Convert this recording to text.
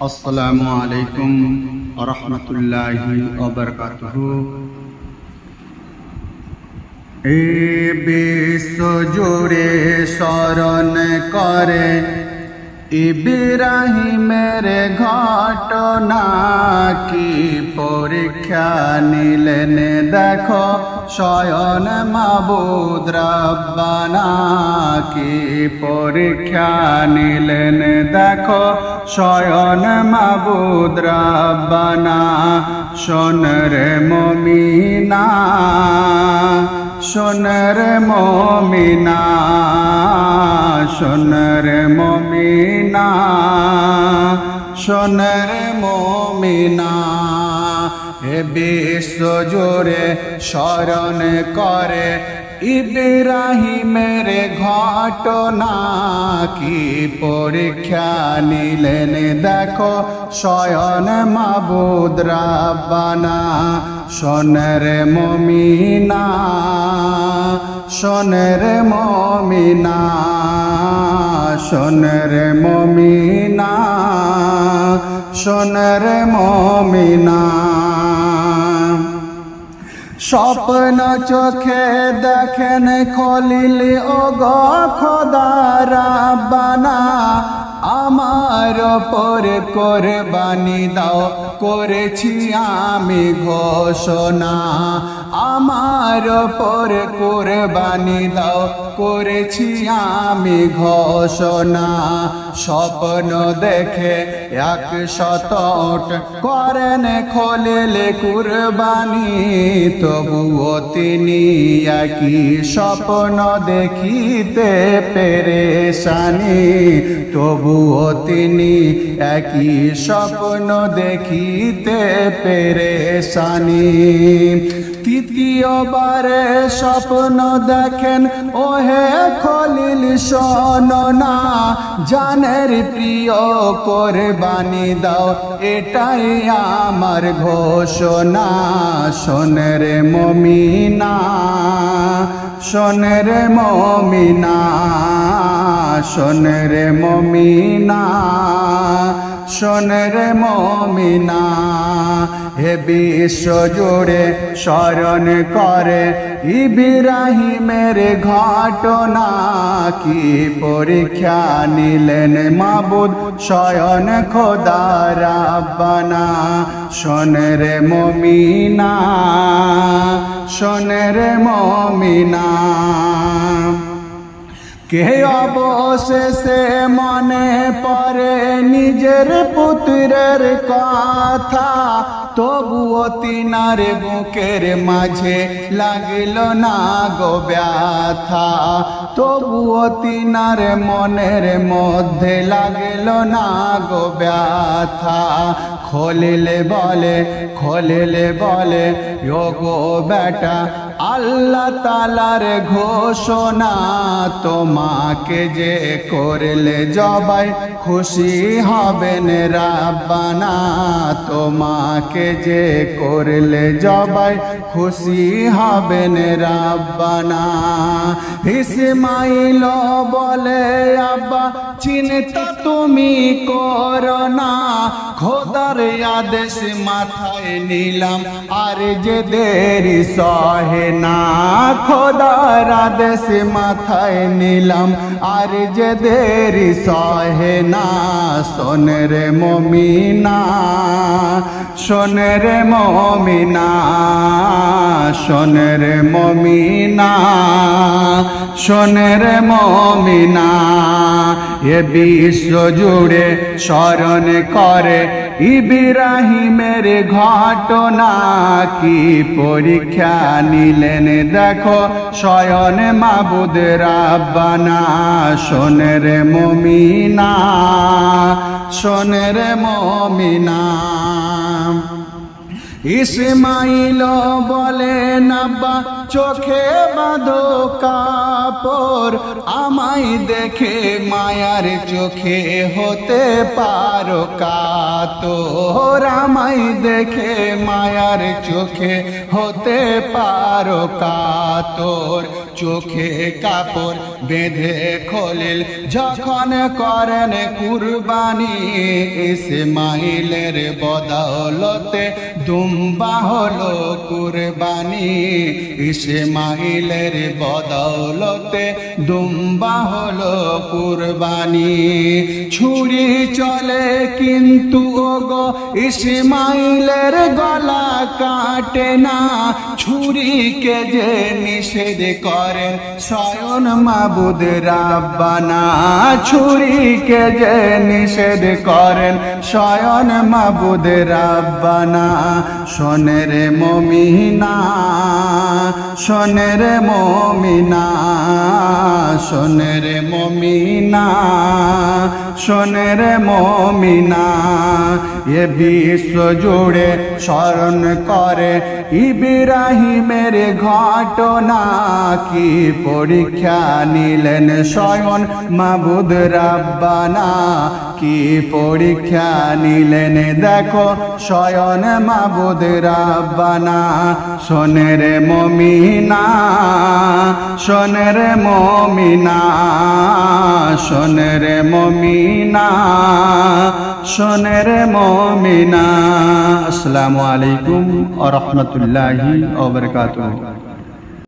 আসসালামু আলাইকুম রহমতুল্লাহি ওবরকাতুহু এ বিশ্ব জুড়ে স্মরণ করে ইব্রাহিমের ঘটনা কি? পরীক্ষা নিলেন, দেখো শয়ন মাবুদ কি? পরীক্ষা নিলেন, দেখো শয়ন মাবুদ রব্বানা শোনর মমিনা। শোনর মমিনা শোনর মমিনা শোনর মমিনা। হে বিশ্ব জোরে স্মরণ করে ইব্রাহিমের ঘটনা। কি পরীক্ষা নিলেন? দেখো, শয়ন মাবুদ রাব্বানা। শোনের মমিনা শোনের মমিনা শোনের মমিনা শোনের মমিনা। স্বপ্ন চোখে দেখেন খলিল ও খোদারা বানা আমার পর কোরবানি দাও। করেছি আমি ঘোষণা। আমার পর কোরবানি দাও, করেছি আমি ঘোষণা। স্বপ্ন দেখে এক শতট করেন খোলেলে কুরবানি। তবুও তিনি একই স্বপ্ন দেখিতে পেরেশানি। তবুও তিনি একই স্বপ্ন দেখিতে পেরেশানি। তৃতীয়বারে স্বপ্ন দেখেন, ওহে খলিল শোনা জানের প্রিয় কোরবানি দাও, এটাই আমার ঘোষণা। শোনের মমিনা শোনের মমিনা শোনের মমিনা। শোনের মমিনা, হে বিশ্ব জুড়ে স্মরণ করে। ইব্রাহিমের ঘটনা কি পরীক্ষা নিলেন মাবুদ? শয়ন খোদা রাব্বানা, শোনের মমিনা শোনের মমিনা। কে অবশেষে মনে পড়ে নিজের পুত্রের কথা। তবুও তিনার বুকের মাঝে লাগিল না গো ব্যথা। তবুও তিনার মনের মধ্যে লাগিল না গো ব্যথা। খোলিলে বলে খোলিলে বলে গো বেটা আল্লাহ তালার ঘোষণা তোমাকে যে করলে জবাই খুশি হবেন রাব্বানা, তোমাকে যে করলে জবাই খুশি হবেন রাব্বানা। ইসমাইল বলে, আব্বা, চিন্তা তুমি করো না। খোদার আদেশ মাথায় নিলাম, আর যে দেরি সহে না, খোদার আদেশ মাথায় নিলাম। আর যে দেরি সহে না সোনের মমিনা সোনের মমিনা সোনের মমিনা সোনের মমিনা। এ বিশ্ব জুড়ে স্মরণ করে ইব্রাহিমের ঘটনা কি পরীক্ষা নিলেন? দেখো, শয়ন মাবুদ রাব্বানা সোনের মমিনা সোনের মমিনা। ইসমাইল বলে, নাব্বা, চোখে বাঁধো কাপড়। আমায় দেখে মায়ার চোখে হতে পারো কাতর। আমায় দেখে মায়ার চোখে হতে পারো কাতর। চোখে কাপড় বেঁধে খোলিল যখন করেন কুরবানি, ইসমাইলের বদৌলতে দুম্বা হলো কুরবানি ইসমাইলের বদৌলতে দুম্বা হলো কুরবানি। ছুরি চলে কিন্তু ওগো ইসমাইলের গলা কাটে না। ছুরিকে যে নিষেধ করেন স্বয়ন মাবুদ রাব্বানা। ছুরিকে যে নিষেধ করেন স্বয়ন মাবুদ রাব্বানা শোনের মমিনা শোনের মমিনা শোনের মমিনা শোনের মমিনা। এ বিশ্ব জুড়ে স্মরণ করে ইব্রাহিমের ঘটনা, কি পরীক্ষা নিলেন স্বয়ন মাবুদ রাব্বানা, কি পরীক্ষা নিলেন দেখো স্বয়ন মাবুদ রাব্বানা সোনের মমিনা সোনের মমিনা সোনের মমিনা সোনের মমিনা। আসসালামু আলাইকুম আ রহমতুল্লাহি ওবরকাতুহ